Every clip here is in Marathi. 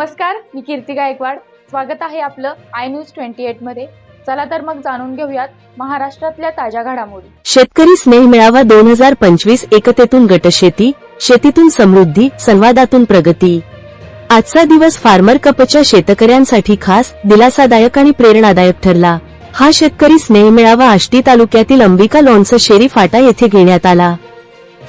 नमस्कार मी कीर्ती गायकवाड. स्वागत आहे आपलं आय न्यूज ट्वेंटी एटमध्ये. चला तर मग जाणून घेऊयात महाराष्ट्रातल्या ताज्या घडामोडी. शेतकरी स्नेह मेळावा दोन हजार पंचवीस एकतेतून गटशेती शेतीतून समृद्धी संवादातून प्रगती. आजचा दिवस फार्मर कपच्या शेतकऱ्यांसाठी खास दिलासादायक आणि प्रेरणादायक ठरला. हा शेतकरी स्नेह मेळावा आष्टी तालुक्यातील अंबिका लोणचं शेरी फाटा येथे घेण्यात आला.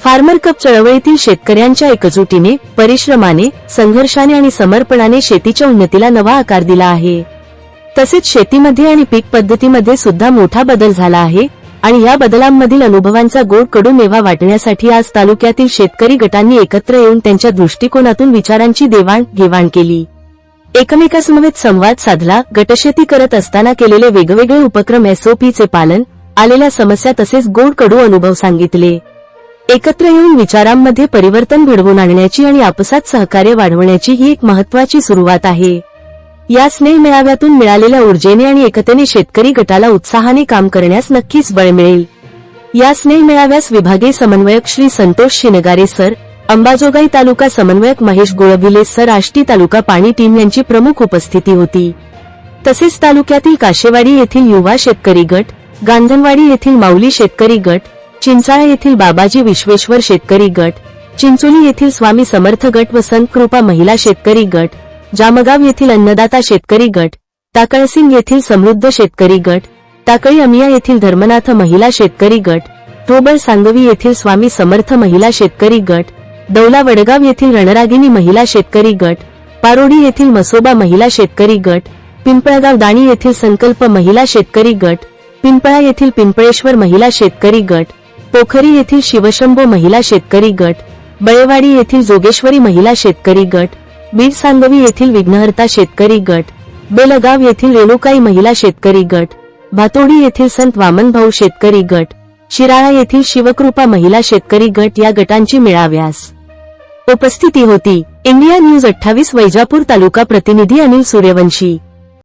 फार्मर कप चळवळीतील शेतकऱ्यांच्या एकजुटीने परिश्रमाने संघर्षाने आणि समर्पणाने शेतीच्या उन्नतीला नवा आकार दिला आहे. तसेच शेतीमध्ये आणि पीक पद्धतीमध्ये सुद्धा मोठा बदल झाला आहे आणि या बदलांमधील अनुभवांचा गोड कडू मेवा वाटण्यासाठी आज तालुक्यातील शेतकरी गटांनी एकत्र येऊन त्यांच्या दृष्टिकोनातून विचारांची देवाण घेवाण केली. एकमेकासमवेत संवाद साधला गटशेती करत असताना केलेले वेगवेगळे उपक्रम एसओपीचे पालन आलेल्या समस्या तसेच गोड कडू अनुभव सांगितले. एकत्र येऊन विचारांमध्ये परिवर्तन घडवून आणण्याची आणि आपसात सहकार्य वाढवण्याची ही एक महत्वाची सुरुवात आहे. या स्नेह मेळाव्यातून मिळालेल्या ऊर्जेने आणि एकतेने शेतकरी गटाला उत्साहाने काम करण्यास नक्कीच बळ मिळेल. या स्नेह मेळाव्यास विभागीय समन्वयक श्री संतोष शिनगारे सर अंबाजोगाई तालुका समन्वयक महेश गोळविले सर आष्टी तालुका पाणी टीम यांची प्रमुख उपस्थिती होती. तसेच तालुक्यातील काशेवाडी येथील युवा शेतकरी गट गांधनवाडी येथील माऊली शेतकरी गट चिंचाळा येथील बाबाजी विश्वेश्वर शेतकरी गट चिंचोली येथील स्वामी समर्थ गट व संत कृपा महिला शेतकरी गट जामगाव येथील अन्नदाता शेतकरी गट टाकळसिंग येथील समृद्ध शेतकरी गट टाकळी अमिया येथील धर्मनाथ महिला शेतकरी गट टोबळ सांगवी येथील स्वामी समर्थ महिला शेतकरी गट दौला वडगाव येथील रणरागिनी महिला शेतकरी गट पारोडी येथील मसोबा महिला शेतकरी गट पिंपळगाव दाणी येथील संकल्प महिला शेतकरी गट पिंपळा येथील पिंपळेश्वर महिला शेतकरी गट पोखरी येथील शिवशंभो महिला शेतकरी गट बळेवाडी येथील जोगेश्वरी महिला शेतकरी गट बीड सांगवी येथील विघ्नहर्ता शेतकरी गट बेलगाव येथील रेणुकाई महिला शेतकरी गट भातोडी येथील संत वामनभाऊ शेतकरी गट शिराळा येथील शिवकृपा महिला शेतकरी गट या गटांची मेळाव्यास उपस्थिती होती. इंडिया न्यूज अठ्ठावीस वैजापूर तालुका प्रतिनिधी अनिल सूर्यवंशी.